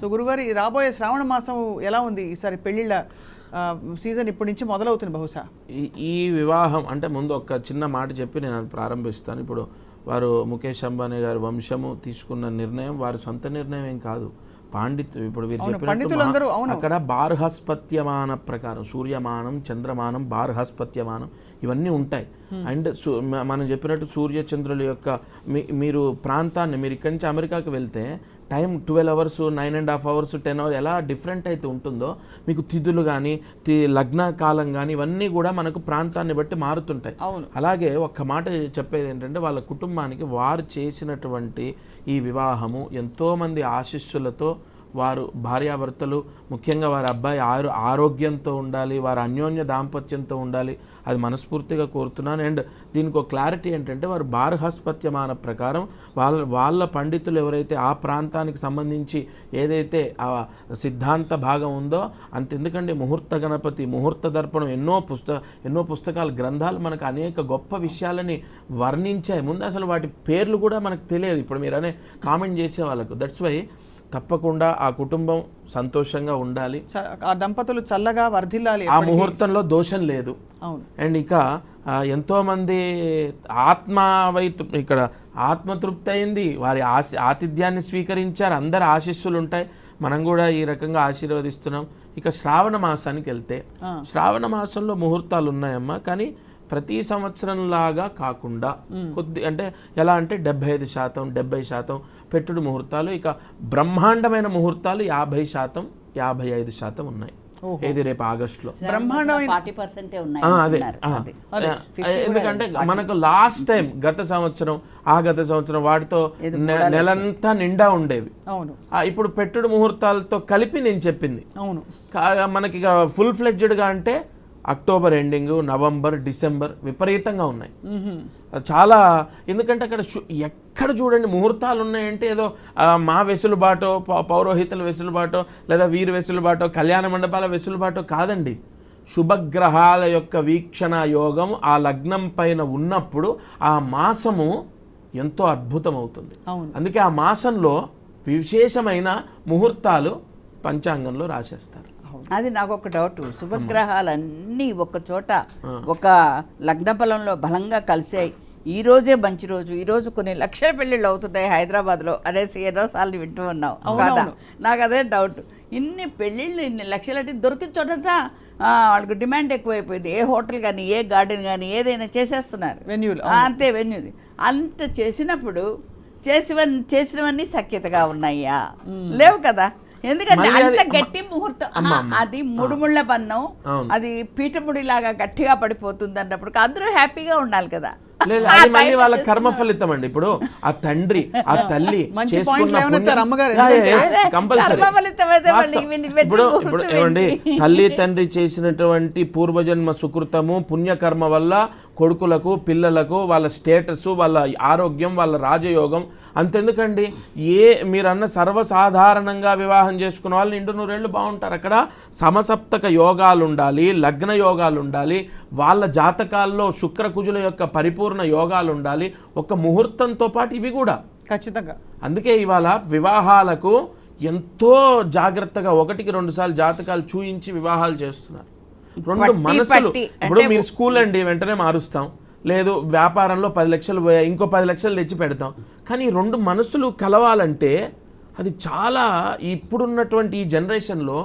So గురుగారు ఈ రాబోయే శ్రావణ మాసం ఎలా ఉంది? ఈసారి పెళ్ళిళ్ళ సీజన్ ఇప్పటి నుంచి మొదలవుతుంది బహుశా. ఈ వివాహం అంటే ముందు ఒక చిన్న మాట చెప్పి నేను అది ప్రారంభిస్తాను. ఇప్పుడు వారు ముఖేష్ అంబానీ గారి వంశము తీసుకున్న నిర్ణయం వారి సొంత నిర్ణయం ఏం కాదు. పాండిత్ ఇప్పుడు వీరు చెప్పినట్టు. అక్కడ బార్హస్పత్యమాన ప్రకారం సూర్యమానం చంద్రమానం బార్హస్పత్యమానం ఇవన్నీ ఉంటాయి. అండ్ మనం చెప్పినట్టు సూర్య చంద్రుల యొక్క మీ- మీరు ప్రాంతాన్ని మీరు ఇక్కడి నుంచి అమెరికాకి వెళ్తే time twelve hours nine and half hours ten hours ఎలా డిఫరెంట్ అయితే ఉంటుందో మీకు తిథులు కానీ లగ్న కాలం కానీ ఇవన్నీ కూడా మనకు ప్రాంతాన్ని బట్టి మారుతుంటాయి అవును. అలాగే ఒక్క మాట చెప్పేది ఏంటంటే వాళ్ళ కుటుంబానికి వారు చేసినటువంటి ఈ వివాహము ఎంతోమంది ఆశీస్సులతో వారు భార్యాభర్తలు ముఖ్యంగా వారి అబ్బాయి ఆరు ఆరోగ్యంతో ఉండాలి వారి అన్యోన్య దాంపత్యంతో ఉండాలి. అది మనస్ఫూర్తిగా కోరుతున్నాను. అండ్ దీనికి ఒక క్లారిటీ ఏంటంటే వారు బార్హస్పత్యమాన ప్రకారం వాళ్ళ వాళ్ళ పండితులు ఎవరైతే ఆ ప్రాంతానికి సంబంధించి ఏదైతే ఆ సిద్ధాంత భాగం ఉందో అంతెందుకంటే ముహూర్త గణపతి ముహూర్త దర్పణం ఎన్నో పుస్తక ఎన్నో పుస్తకాలు గ్రంథాలు మనకు అనేక గొప్ప విషయాలని వర్ణించాయి. ముందు అసలు వాటి పేర్లు కూడా మనకు తెలియదు. ఇప్పుడు మీరు అనే కామెంట్ చేసే వాళ్ళకు. దట్స్ వై తప్పకుండా ఆ కుటుంబం సంతోషంగా ఉండాలి. ఆ దంపతులు చల్లగా వర్ధిల్లాలి ఆ ముహూర్తంలో దోషం లేదు. అండ్ ఇక ఎంతోమంది ఆత్మ వైపు ఇక్కడ ఆత్మతృప్తి అయింది. వారి ఆశ ఆతిథ్యాన్ని స్వీకరించారు. అందరు ఆశీస్సులు ఉంటాయి. మనం కూడా ఈ రకంగా ఆశీర్వదిస్తున్నాం. ఇక శ్రావణ మాసానికి వెళ్తే. శ్రావణ మాసంలో ముహూర్తాలు ఉన్నాయమ్మా. కానీ ప్రతి సంవత్సరం లాగా కాకుండా కొద్ది అంటే ఎలా అంటే డెబ్బై ఐదు శాతం డెబ్బై శాతం పెట్టుడు ముహూర్తాలు. ఇక బ్రహ్మాండమైన ముహూర్తాలు యాభై శాతం యాభై ఐదు శాతం ఉన్నాయి. ఏది రేపు ఆగస్టులో? అదే. ఎందుకంటే మనకు లాస్ట్ టైం గత సంవత్సరం ఆ గత సంవత్సరం వాటితో నెలంతా నిండా ఉండేవి. అవును. ఆ, ఇప్పుడు పెట్టుడు ముహూర్తాలతో కలిపి నేను చెప్పింది. అవును. కా- మనకి ఫుల్ ఫ్లెడ్జ్డ్గా అంటే అక్టోబర్ ఎండింగ్ నవంబర్ డిసెంబర్ విపరీతంగా ఉన్నాయి. చాలా ఎందుకంటే అక్కడ ఎక్కడ చూడండి ముహూర్తాలు ఉన్నాయంటే ఏదో మా వెసులుబాటో పౌరోహితుల వెసులుబాటో లేదా వీరి వెసులుబాటో కళ్యాణ మండపాల వెసులుబాటో కాదండి. శుభగ్రహాల యొక్క వీక్షణ యోగం ఆ లగ్నం పైన ఉన్నప్పుడు ఆ మాసము ఎంతో అద్భుతం అవుతుంది అందుకే ఆ మాసంలో విశేషమైన ముహూర్తాలు పంచాంగంలో రాసేస్తారు. అది నాకు ఒక డౌట్ శుభగ్రహాలన్నీ ఒక చోట ఒక లగ్న బలంలో బలంగా కలిసాయి. ఈ రోజే మంచి రోజు. ఈ రోజు కొన్ని లక్షల పెళ్ళిళ్ళు అవుతున్నాయి హైదరాబాద్లో అనేసి ఎన్నోసార్లు వింటూ ఉన్నాం. కదా? నాకు అదే డౌట్. ఇన్ని పెళ్ళిళ్ళు ఇన్ని లక్షలు అంటే దొరికిన చోటంతా ఆ, వాళ్ళకి డిమాండ్ ఎక్కువైపోయింది. ఏ హోటల్ కానీ ఏ గార్డెన్ కానీ ఏదైనా చేసేస్తున్నారు. వెన్యూలు అంతే వెన్యూది. అంత చేసినప్పుడు చేసివన్నీ చేసినవన్నీ సఖ్యతగా ఉన్నాయా? లేవు కదా? ఎందుకంటే అంత గట్టి ముహూర్తం. అది ముడుముళ్ళ పన్నం అవును. అది పీఠముడి లాగా గట్టిగా పడిపోతుంది అన్నప్పుడు అందరూ హ్యాపీగా ఉండాలి కదా. లేదు అది మళ్ళీ వాళ్ళ. కర్మ ఫలితం అండి. ఇప్పుడు ఆ తండ్రి ఆ తల్లి ఇప్పుడు ఏమండి? తల్లి తండ్రి చేసినటువంటి పూర్వజన్మ సుకృతము పుణ్యకర్మ వల్ల కొడుకులకు పిల్లలకు వాళ్ళ స్టేటస్ వాళ్ళ ఆరోగ్యం వాళ్ళ రాజయోగం అంతెందుకండి? ఏ మీరన్న సర్వసాధారణంగా వివాహం చేసుకున్న వాళ్ళు నిండు నూరేళ్ళు బాగుంటారు. అక్కడ సమసప్తక యోగాలు ఉండాలి లగ్న యోగాలు ఉండాలి వాళ్ళ జాతకాల్లో శుక్రకుజుల యొక్క పరిపూర్ణ యోగాలు ఉండాలి ఒక ముహూర్తంతో పాటు ఇవి కూడా. ఖచ్చితంగా. అందుకే ఇవాళ వివాహాలకు ఎంతో జాగ్రత్తగా ఒకటికి రెండు సార్లు జాతకాలు చూయించి వివాహాలు చేస్తున్నారు. రెండు మనసులు ఇప్పుడు మీరు స్కూల్ అండి వెంటనే మారుస్తాం. లేదు వ్యాపారంలో పది లక్షలు పోయాయి ఇంకో పది లక్షలు తెచ్చి పెడతాం. కానీ రెండు మనసులు కలవాలంటే అది చాలా ఇప్పుడున్నటువంటి ఈ జనరేషన్లో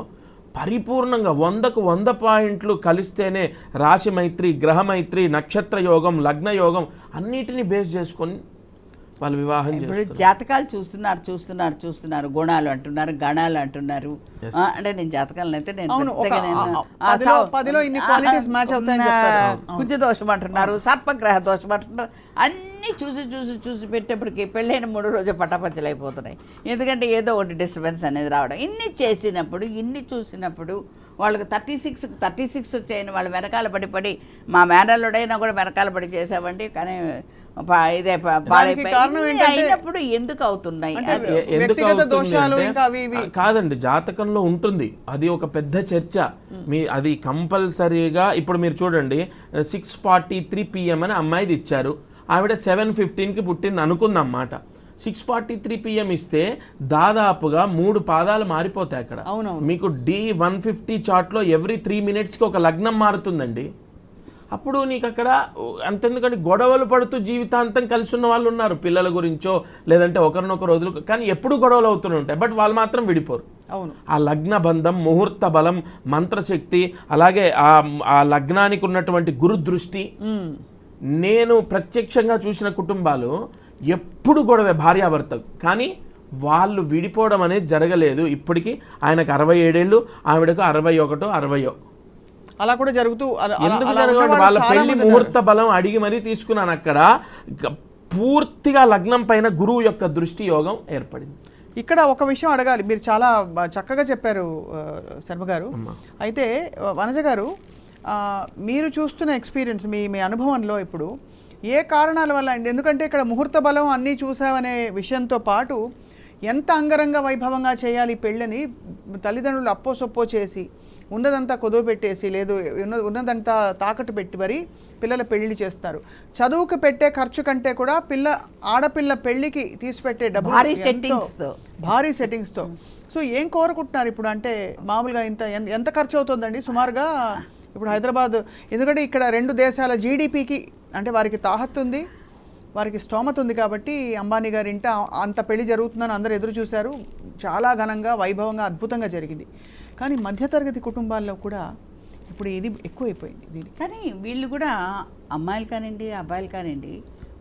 పరిపూర్ణంగా వందకు వంద పాయింట్లు కలిస్తేనే రాశి మైత్రి గ్రహ మైత్రి నక్షత్ర యోగం లగ్న యోగం అన్నిటిని బేస్ చేసుకొని వాళ్ళు వివాహం ఇప్పుడు చేస్తారు జాతకాలు చూస్తున్నారు చూస్తున్నారు చూస్తున్నారు. గుణాలు అంటున్నారు గణాలు అంటున్నారు. అంటే నేను జాతకాలను అయితే నేను. కుజ దోషం అంటున్నారు సర్పగ్రహ దోషం అంటున్నారు. అన్ని చూసి చూసి చూసి పెట్టేప్పటికి పెళ్ళైన మూడు రోజు పటాపంచలు అయిపోతున్నాయి. ఎందుకంటే ఏదో ఒకటి డిస్టర్బెన్స్ అనేది రావడం. ఇన్ని చేసినప్పుడు ఇన్ని చూసినప్పుడు వాళ్ళకి థర్టీ సిక్స్ థర్టీ సిక్స్ వచ్చాయని వాళ్ళు వెనకాల పడి పడి మా మేనల్లుడైనా కూడా వెనకాల పడి చేసామండి కానీ ఇదే అయినప్పుడు ఎందుకు అవుతున్నాయి? ఎందుకు కాదండి జాతకంలో ఉంటుంది. అది ఒక పెద్ద చర్చ. మీ అది కంపల్సరీగా ఇప్పుడు మీరు చూడండి సిక్స్ ఫార్టీ త్రీ పిఎం అని అమ్మాయిది ఇచ్చారు ఆవిడ సెవెన్ ఫిఫ్టీన్కి పుట్టింది అనుకుందన్నమాట. సిక్స్ ఫార్టీ త్రీ పిఎం ఇస్తే దాదాపుగా మూడు పాదాలు మారిపోతాయి అక్కడ. మీకు డి వన్ ఫిఫ్టీ చార్ట్లో ఎవ్రీ త్రీ మినిట్స్కి ఒక లగ్నం మారుతుందండి. అప్పుడు నీకు అక్కడ అంతెందుకంటే గొడవలు పడుతూ జీవితాంతం కలిసి ఉన్న వాళ్ళు ఉన్నారు పిల్లల గురించో లేదంటే ఒకరినొకరు వదులు కానీ ఎప్పుడు గొడవలు అవుతూనే ఉంటాయి బట్ వాళ్ళు మాత్రం విడిపోరు. అవును. ఆ లగ్న బంధం ముహూర్త బలం మంత్రశక్తి అలాగే ఆ ఆ లగ్నానికి ఉన్నటువంటి గురు దృష్టి. నేను ప్రత్యక్షంగా చూసిన కుటుంబాలు ఎప్పుడు గొడవే భార్యాభర్తకు కానీ వాళ్ళు విడిపోవడం అనేది జరగలేదు. ఇప్పటికీ ఆయనకు అరవై ఏడేళ్ళు ఆవిడకు అరవై ఒకటో అరవయో. అలా కూడా జరుగుతూ ఎందుకు జరగదు వాళ్ళ పెళ్ళి. ముహూర్త బలం అడిగి మరీ తీసుకున్నాను అక్కడ. పూర్తిగా లగ్నం పైన గురువు యొక్క దృష్టి యోగం ఏర్పడింది. ఇక్కడ ఒక విషయం అడగాలి. మీరు చాలా చక్కగా చెప్పారు శర్మ గారు. అయితే వనజ గారు మీరు చూస్తున్న ఎక్స్పీరియన్స్ మీ మీ అనుభవంలో ఇప్పుడు ఏ కారణాల వల్ల అండి? ఎందుకంటే ఇక్కడ ముహూర్త బలం అన్నీ చూసామనే విషయంతో పాటు ఎంత అంగరంగ వైభవంగా చేయాలి పెళ్ళని తల్లిదండ్రులు అప్పో సొప్పో చేసి ఉన్నదంతా కుదువ పెట్టేసి లేదు ఉన్న- ఉన్నదంతా తాకట్టు పెట్టి మరి పిల్లల పెళ్ళి చేస్తారు. చదువుకు పెట్టే ఖర్చు కంటే కూడా పిల్ల ఆడపిల్ల పెళ్ళికి తీసి పెట్టే డబ్బు భారీ ఎంతో- settings తో. భారీ సెట్టింగ్స్తో సో ఏం కోరుకుంటున్నారు ఇప్పుడు? అంటే మామూలుగా ఇంత ఎంత ఖర్చు అవుతుందండి? సుమారుగా ఇప్పుడు హైదరాబాద్ ఎందుకంటే ఇక్కడ రెండు దేశాల జీడిపికి అంటే వారికి తాహత్తు ఉంది వారికి స్తోమత ఉంది కాబట్టి అంబానీ గారి ఇంట అంత పెళ్ళి జరుగుతుందని అందరూ ఎదురు చూశారు. చాలా ఘనంగా వైభవంగా అద్భుతంగా జరిగింది. కానీ మధ్యతరగతి కుటుంబాల్లో కూడా ఇప్పుడు ఇది ఎక్కువైపోయింది దీనికి. కానీ వీళ్ళు కూడా అమ్మాయిలు కానివ్వండి అబ్బాయిలు కానివ్వండి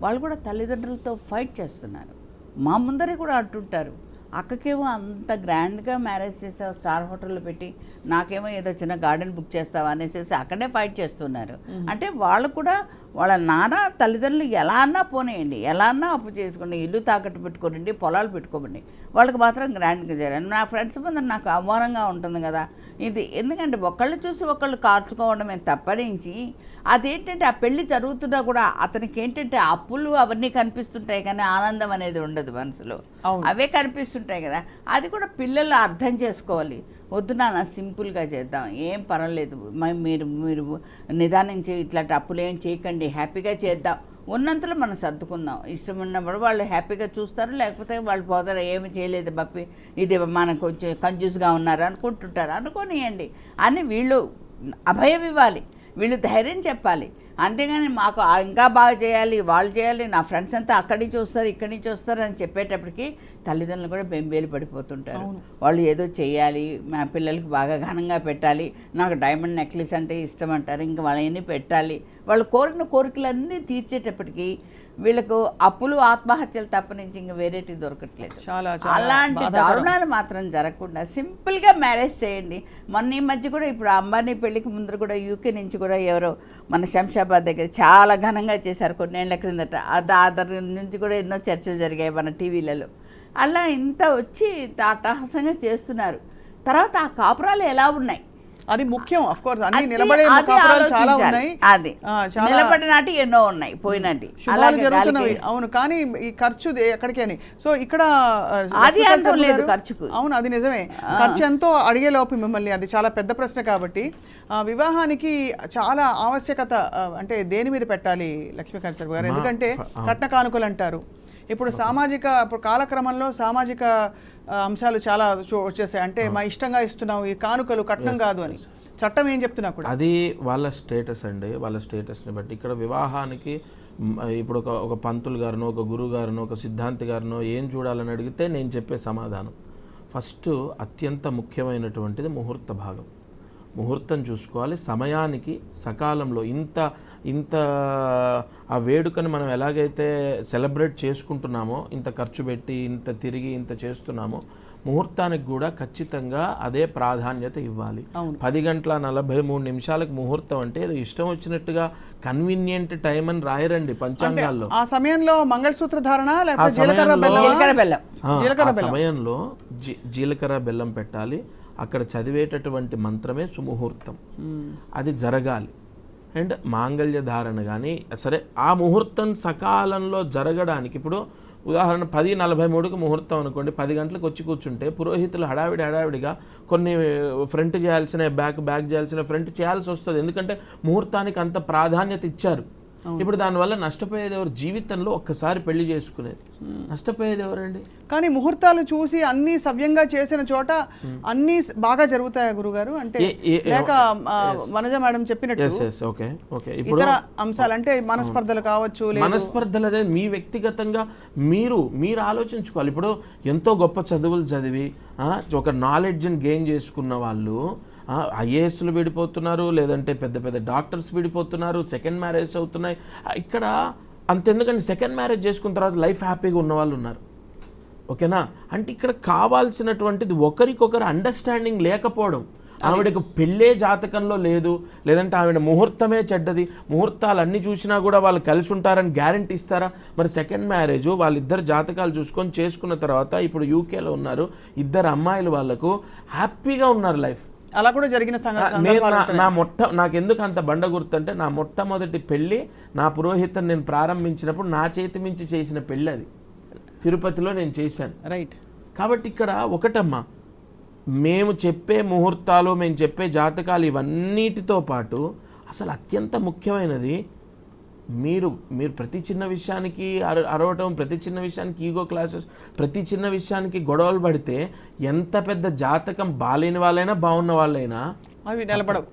వాళ్ళు కూడా తల్లిదండ్రులతో ఫైట్ చేస్తున్నారు. మా ముందరే కూడా అంటుంటారు. అక్కకేమో అంత గ్రాండ్గా మ్యారేజ్ చేసావు స్టార్ హోటల్లో పెట్టి నాకేమో ఏదో చిన్న గార్డెన్ బుక్ చేస్తావా అనేసి అక్కడే ఫైట్ చేస్తున్నారు. అంటే వాళ్ళు కూడా వాళ్ళ నాన్న తల్లిదండ్రులు ఎలా అన్నా పోనీయండి ఎలా అన్నా అప్పు చేసుకోండి ఇల్లు తాకట్టు పెట్టుకోనండి పొలాలు పెట్టుకోమండి. వాళ్ళకి మాత్రం గ్రాండ్గా చేయాలి నా ఫ్రెండ్స్ ముందర నాకు అవమానంగా ఉంటుంది కదా. ఇది ఎందుకంటే ఒకళ్ళు చూసి ఒకళ్ళు కార్చుకోవడమే తప్పనించి అదేంటంటే ఆ పెళ్ళి జరుగుతున్నా కూడా అతనికి ఏంటంటే అప్పులు అవన్నీ కనిపిస్తుంటాయి కానీ ఆనందం అనేది ఉండదు మనసులో. అవే కనిపిస్తుంటాయి కదా. అది కూడా పిల్లలు అర్థం చేసుకోవాలి. వద్దు నాన్న సింపుల్గా చేద్దాం. ఏం పర్వాలేదు. మీరు మీరు నిదానించి ఇట్లాంటి అప్పులు ఏం చేయకండి. హ్యాపీగా చేద్దాం. ఉన్నంతలో మనం సర్దుకుందాం. ఇష్టం ఉన్నప్పుడు వాళ్ళు హ్యాపీగా చూస్తారు లేకపోతే వాళ్ళు పోతారు ఏమి చేయలేదు బప్పి ఇది మనకు కొంచెం కంజూస్గా ఉన్నారు అనుకుంటుంటారు. అనుకోనియండి. అని వీళ్ళు అభయం ఇవ్వాలి. వీళ్ళు ధైర్యం చెప్పాలి. అంతేగాని మాకు ఇంకా బాగా చేయాలి వాళ్ళు చేయాలి నా ఫ్రెండ్స్ అంతా అక్కడి నుంచి వస్తారు ఇక్కడి నుంచి వస్తారు అని చెప్పేటప్పటికి తల్లిదండ్రులు కూడా బెంబేలు పడిపోతుంటారు. వాళ్ళు ఏదో చేయాలి మా పిల్లలకి బాగా ఘనంగా పెట్టాలి నాకు డైమండ్ నెక్లెస్ అంటే ఇష్టం అంటారు ఇంకా వాళ్ళని పెట్టాలి. వాళ్ళు కోరిన కోరికలన్నీ తీర్చేటప్పటికి వీళ్ళకు అప్పులు ఆత్మహత్యలు తప్ప నుంచి ఇంకా వేరేటి దొరకట్లేదు. చాలా అలాంటి. దారుణాలు మాత్రం జరగకుండా సింపుల్గా మ్యారేజ్ చేయండి. మొన్న ఈ మధ్య కూడా ఇప్పుడు అంబానీ పెళ్ళికి ముందర కూడా యూకే నుంచి కూడా ఎవరో మన శంషాబాద్ దగ్గర చాలా ఘనంగా చేశారు కొన్నేళ్ళ క్రిందట. ఆ దాదర్ నుంచి కూడా ఎన్నో చర్చలు జరిగాయి మన టీవీలలో. అలా ఇంత వచ్చి అట్టహాసంగా చేస్తున్నారు. తర్వాత ఆ కాపురాలు ఎలా ఉన్నాయి? అది ముఖ్యం అఫ్ కోర్స్ అన్ని నిలబడే చాలా. ఉన్నాయి. అది. నిలబడినట్టు ఎన్నో ఉన్నాయి పోయినట్టు అలాగే జరుగుతున్నవి. అవును కానీ ఈ ఖర్చు ఎక్కడికి అని సో ఇక్కడ అది అంతం లేదు ఖర్చుకు. అవును అది నిజమే. ఖర్చు ఎంతో అడిగే లోపు మిమ్మల్ని అది చాలా పెద్ద ప్రశ్న కాబట్టి. ఆ, వివాహానికి చాలా ఆవశ్యకత అంటే దేని మీద పెట్టాలి లక్ష్మీకాంత్ శర్మ గారు? ఎందుకంటే. కట్న కానుకలు అంటారు. ఇప్పుడు సామాజిక ఇప్పుడు కాలక్రమంలో సామాజిక అంశాలు చాలా వచ్చేసాయి. అంటే మా ఇష్టంగా ఇస్తున్నాం ఈ కానుకలు కట్నం కాదు అని. చట్టం ఏం చెప్తున్నా కూడా? అది వాళ్ళ స్టేటస్ అండి. వాళ్ళ స్టేటస్ని బట్టి ఇక్కడ వివాహానికి ఇప్పుడు ఒక ఒక పంతులు గారినో ఒక గురువు గారినో ఒక సిద్ధాంతి గారినో ఏం చూడాలని అడిగితే నేను చెప్పే సమాధానం. ఫస్ట్ అత్యంత ముఖ్యమైనటువంటిది ముహూర్త భాగం. ముహూర్తం చూసుకోవాలి. సమయానికి సకాలంలో ఇంత ఇంత ఆ వేడుకని మనం ఎలాగైతే సెలబ్రేట్ చేసుకుంటున్నామో ఇంత ఖర్చు పెట్టి ఇంత తిరిగి ఇంత చేస్తున్నామో ముహూర్తానికి కూడా ఖచ్చితంగా అదే ప్రాధాన్యత ఇవ్వాలి. పది గంటల నలభై మూడు నిమిషాలకు ముహూర్తం అంటే ఏదో ఇష్టం వచ్చినట్టుగా కన్వీనియంట్ టైం అని రాయరండి పంచాంగాల్లో. ఆ సమయంలో మంగళసూత్ర ధారణ సమయంలో- జీలకర్ర బెల్లం పెట్టాలి. అక్కడ చదివేటటువంటి మంత్రమే సుముహూర్తం. అది జరగాలి. అండ్ మాంగళ్య ధారణ కానీ సరే ఆ ముహూర్తం సకాలంలో జరగడానికి ఇప్పుడు ఉదాహరణ పది నలభై మూడుకి ముహూర్తం అనుకోండి పది గంటలకు వచ్చి కూర్చుంటే పురోహితులు హడావిడి హడావిడిగా కొన్ని ఫ్రంట్ చేయాల్సిన బ్యాక్ బ్యాక్ చేయాల్సిన ఫ్రంట్ చేయాల్సి వస్తుంది. ఎందుకంటే ముహూర్తానికి అంత ప్రాధాన్యత ఇచ్చారు. ఇప్పుడు దానివల్ల నష్టపోయేది ఎవరు జీవితంలో ఒక్కసారి పెళ్ళి చేసుకునేది. నష్టపోయేది ఎవరండి కానీ ముహూర్తాలు చూసి అన్ని సవ్యంగా చేసిన చోట అన్ని బాగా జరుగుతాయా గురుగారు? అంటే లేక ఆ, వనజ మేడం చెప్పినట్టు ఓకే ఓకే ఇప్పుడు ఇతర అంశాలు అంటే మనస్పర్ధలు కావచ్చు మనస్పర్ధలు అనేది మీ వ్యక్తిగతంగా మీరు మీరు ఆలోచించుకోవాలి. ఇప్పుడు ఎంతో గొప్ప చదువులు చదివి ఒక నాలెడ్జ్ని గెయిన్ చేసుకున్న వాళ్ళు ఐఏఎస్లు విడిపోతున్నారు లేదంటే పెద్ద పెద్ద డాక్టర్స్ విడిపోతున్నారు సెకండ్ మ్యారేజ్ అవుతున్నాయి. ఇక్కడ అంతెందుకంటే సెకండ్ మ్యారేజ్ చేసుకున్న తర్వాత లైఫ్ హ్యాపీగా ఉన్న వాళ్ళు ఉన్నారు. ఓకేనా? అంటే ఇక్కడ కావాల్సినటువంటిది ఒకరికొకరు అండర్స్టాండింగ్ లేకపోవడం. ఆవిడకు పెళ్ళే జాతకంలో లేదు లేదంటే ఆవిడ ముహూర్తమే చెడ్డది. ముహూర్తాలు అన్ని చూసినా కూడా వాళ్ళు కలిసి ఉంటారని గ్యారంటీ ఇస్తారా? మరి సెకండ్ మ్యారేజ్ వాళ్ళిద్దరు జాతకాలు చూసుకొని చేసుకున్న తర్వాత ఇప్పుడు యూకేలో ఉన్నారు. ఇద్దరు అమ్మాయిలు వాళ్ళకు హ్యాపీగా ఉన్నారు లైఫ్. అలా కూడా జరిగిన నేను. నా మొట్ట నాకు ఎందుకు అంత బండ గుర్తంటే నా మొట్టమొదటి పెళ్ళి నా పురోహితం నేను ప్రారంభించినప్పుడు నా చేతి మించి చేసిన పెళ్ళి అది. తిరుపతిలో నేను చేశాను. రైట్ కాబట్టి ఇక్కడ ఒకటమ్మా మేము చెప్పే ముహూర్తాలు మేము చెప్పే జాతకాలు ఇవన్నిటితో పాటు అసలు అత్యంత ముఖ్యమైనది మీరు మీరు ప్రతి చిన్న విషయానికి అర అరవటం ప్రతి చిన్న విషయానికి ఈగో క్లాసెస్ ప్రతి చిన్న విషయానికి గొడవలు పడితే ఎంత పెద్ద జాతకం బాలేని వాళ్ళైనా బాగున్న వాళ్ళైనా అవి నిలబడవు.